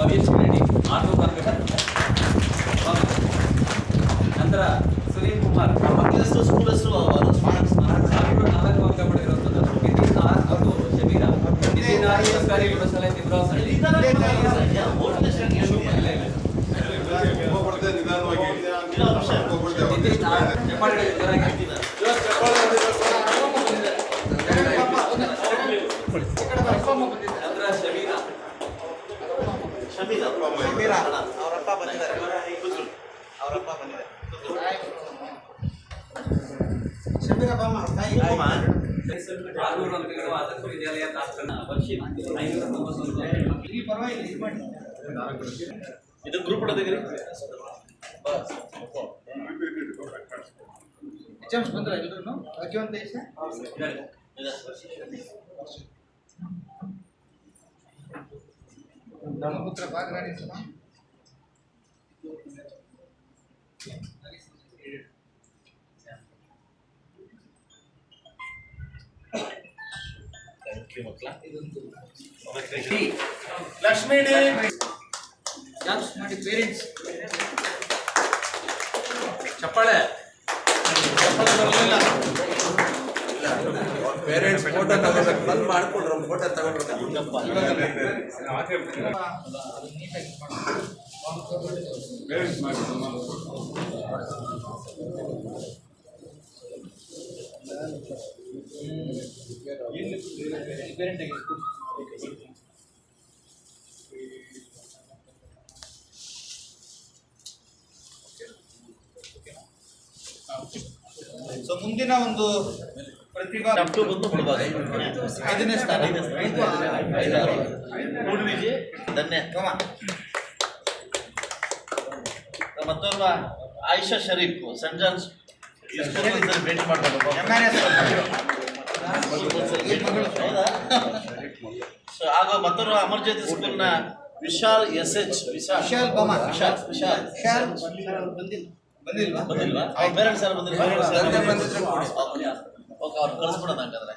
Bhavesh Reddy auto ನಂತರ ಸುನೀಲ್ ಕುಮಾರ್. ಹೆಸರು school ಹೆಸರು ಸಾವಿರದ ನಾಲ್ಕು ಅಂಕ ಪಡೆದಿರುವಂಥದ್ದು ನಿತಿನ್ ಆರ್ ಹಾಗೂ ಶಬೀರಾ ನಿತಿನ್ ಆರ್ ಸರ್ಕಾರಿ ನಿತಿನ್ ಆರ್ ಹೆಬ್ಬಾಳ್ಕರ್ ಶಮೀರ ಅವರಪ್ಪ ಬಂದಿದ್ದಾರೆ. ಅವರಪ್ಪ ಬಂದಿದ್ದಾರೆ. ಆರುನೂರು ಅಂಕಗಳು ಆದರ್ಶ ವಿದ್ಯಾಲಯ ತಾಲೂಕಿನ ವರ್ಷಿತ್ ಐನೂರ ತೊಂಬತ್ತೊಂದು ಇದು ಗ್ರೂಪ್ ತೆಗೀರಿ ಎಕ್ಸಾಮ್ಸ್ ಬಂದ್ರೆ ಎಲ್ರು ಭಾಗ್ಯವಂತ ದೇಶ पुत्र भाग रानी समा లక్ష్మీ పేరెంట్స్ చెప్పాలే చెప్పాలి. ಪೇರೆಂಟ್ಸ್ ಫೋಟೋ ತಗೋಬೇಕು ಬಂದ್ ಮಾಡ್ಕೊಂಡ್ರು ಫೋಟೋ ತಗೊಂಡ್ರೆ. ಸೊ ಮುಂದಿನ ಒಂದು ಪ್ರತಿಭಾ ಬಂದು ಮುಳುಬಾಗ ಐದನೇ ಸ್ಥಾನ. ಮೂಡುವಿಜಿ ಧನ್ಯ. ಕಮ ಮತ್ತೊಬ್ಬ ಆಯಿಷಾ ಶರೀಫ್ ಸೆಂಟ್ ಜಾನ್ಸ್ ಭೇಟಿ ಮಾಡಬೇಕು ಸೊ ಆಗ ಮತ್ತೋರ್ವ ಅಮರ್ಜ್ಯೋತಿ ಸ್ಕೂಲ್ನ ವಿಶಾಲ್ ಎಸ್ ಎಚ್ ವಿಶಾಲ್. ವಿಶಾಲ್. ವಿಶಾಲ್ ವಿಶಾಲ್. ವಿಶಾಲ್ ಬಂದಿಲ್ವಾ? ಬಂದಿಲ್ವಾ? ಅವ್ರ ಪೇರೆಂಟ್ಸ್ ಯಾರು ಕೊಡಿ. ಓಕೆ ಅವ್ರು ಕಳಿಸ್ಬಿಡೋಣ ಹಂಗಾದ್ರೆ.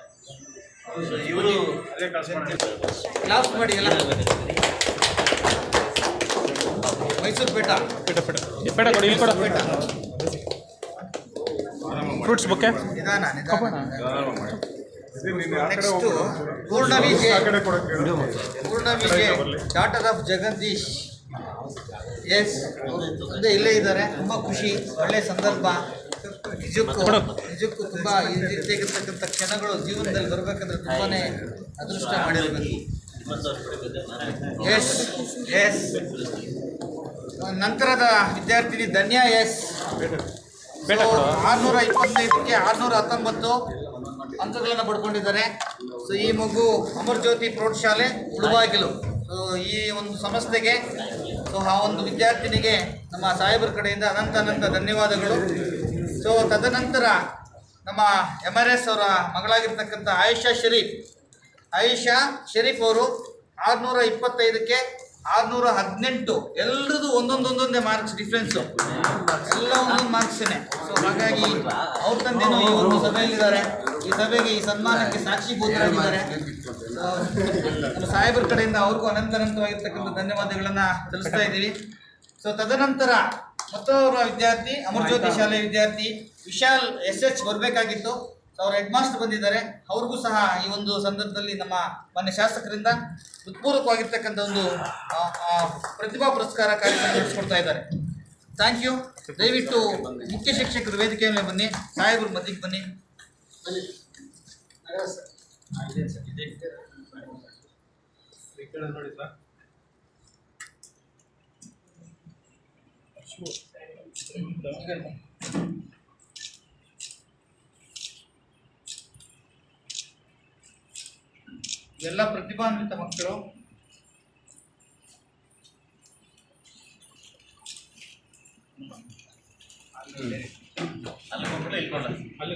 ಇವರು ಕ್ಲಾಸ್ ಮಾಡಿ ಎಲ್ಲ. ಮೈಸೂರು ಪೇಟ. ಪೇಡ ಕೊಡಿ ಇಲ್ಲಿ ಕೊಡ ಪೇಟ. Fruits bouquet? ನಿಧಾನ ನಿಧಾನ. ಪೂರ್ಣವಿಗೆ Poorna Vijay Poorna Vijay daughter of Jagadish S ಮುಂದೆ ಇಲ್ಲೇ ಇದ್ದಾರೆ. ತುಂಬ ಖುಷಿ. ಒಳ್ಳೆ ಸಂದರ್ಭ. ನಿಜಕ್ಕೂ ನಿಜಕ್ಕೂ ತುಂಬ ಕ್ಷಣಗಳು ಜೀವನದಲ್ಲಿ ಬರಬೇಕಂದ್ರೆ ತುಂಬಾನೇ ಅದೃಷ್ಟ ಮಾಡಿರಬೇಕು. ಎಸ್ ಎಸ್ ನಂತರದ ವಿದ್ಯಾರ್ಥಿನಿ ಧನ್ಯ ಎಸ್ ಆರ್ನೂರ ಇಪ್ಪತ್ತೈದಕ್ಕೆ ಆರ್ನೂರ ಹತ್ತೊಂಬತ್ತು ಅಂಕಗಳನ್ನು ಪಡ್ಕೊಂಡಿದ್ದಾರೆ. ಸೊ ಈ ಮಗು ಅಮರಜ್ಯೋತಿ ಪ್ರೌಢಶಾಲೆ ಉಳುವಾಗಿಲು ಸೊ ಈ ಒಂದು ಸಂಸ್ಥೆಗೆ ಸೊ ಆ ಒಂದು ವಿದ್ಯಾರ್ಥಿನಿಗೆ ನಮ್ಮ ಸಾಹೇಬರ ಕಡೆಯಿಂದ ಅನಂತ ಅನಂತ ಧನ್ಯವಾದಗಳು. ಸೊ ತದನಂತರ ನಮ್ಮ ಎಂ ಆರ್ ಎಸ್ ಅವರ ಮಗಳಾಗಿರ್ತಕ್ಕಂಥ ಆಯಿಷಾ ಶರೀಫ್. ಆಯಿಷಾ ಶರೀಫ್ ಅವರು ಆರುನೂರ ಇಪ್ಪತ್ತೈದಕ್ಕೆ ಆರುನೂರ ಹದಿನೆಂಟು. ಎಲ್ಲರದು ಒಂದೊಂದೊಂದೊಂದೇ ಮಾರ್ಕ್ಸ್ ಡಿಫ್ರೆನ್ಸು ಎಲ್ಲ ಒಂದೊಂದು ಮಾರ್ಕ್ಸೇನೆ ಸೊ ಹಾಗಾಗಿ ಅವ್ರ ತಂದೆನೂ ಈ ಒಂದು ಸಭೆಯಲ್ಲಿದ್ದಾರೆ. ಈ ಸಭೆಗೆ ಈ ಸನ್ಮಾನಕ್ಕೆ ಸಾಕ್ಷಿಭೂತರಾಗಿದ್ದಾರೆ. ಸಾಹೇಬರ ಕಡೆಯಿಂದ ಅವ್ರಿಗೂ ಅನಂತ ಅನಂತವಾಗಿರ್ತಕ್ಕಂಥ ಧನ್ಯವಾದಗಳನ್ನು ತಿಳಿಸ್ತಾ ಇದ್ದೀವಿ. ಸೊ ತದನಂತರ ಮತ್ತೊಬ್ಬರ ವಿದ್ಯಾರ್ಥಿ ಅಮರಜ್ಯೋತಿ ಶಾಲೆ ವಿದ್ಯಾರ್ಥಿ ವಿಶಾಲ್ ಎಸ್ ಎಚ್ ಬರಬೇಕಾಗಿತ್ತು. ಅವ್ರ ಹೆಡ್ ಮಾಸ್ಟರ್ ಬಂದಿದ್ದಾರೆ. ಅವ್ರಿಗೂ ಸಹ ಈ ಒಂದು ಸಂದರ್ಭದಲ್ಲಿ ನಮ್ಮ ಮನೆ ಶಾಸಕರಿಂದ ಹೃತ್ಪೂರ್ವಕವಾಗಿರ್ತಕ್ಕಂಥ ಒಂದು ಪ್ರತಿಭಾ ಪುರಸ್ಕಾರ ಕಾರ್ಯಕ್ರಮ ನಡೆಸ್ಕೊಡ್ತಾ ಇದ್ದಾರೆ. ಥ್ಯಾಂಕ್ ಯು ದಯವಿಟ್ಟು ಮುಖ್ಯ ಶಿಕ್ಷಕರು ವೇದಿಕೆ ಮೇಲೆ ಬನ್ನಿ. ಸಾಹೇಬರು ಮಧ್ಯಕ್ಕೆ ಬನ್ನಿ. ಎಲ್ಲ ಪ್ರತಿಭಾನ್ವಿತ ಮಕ್ಕಳು ಅಲ್ಲಿ.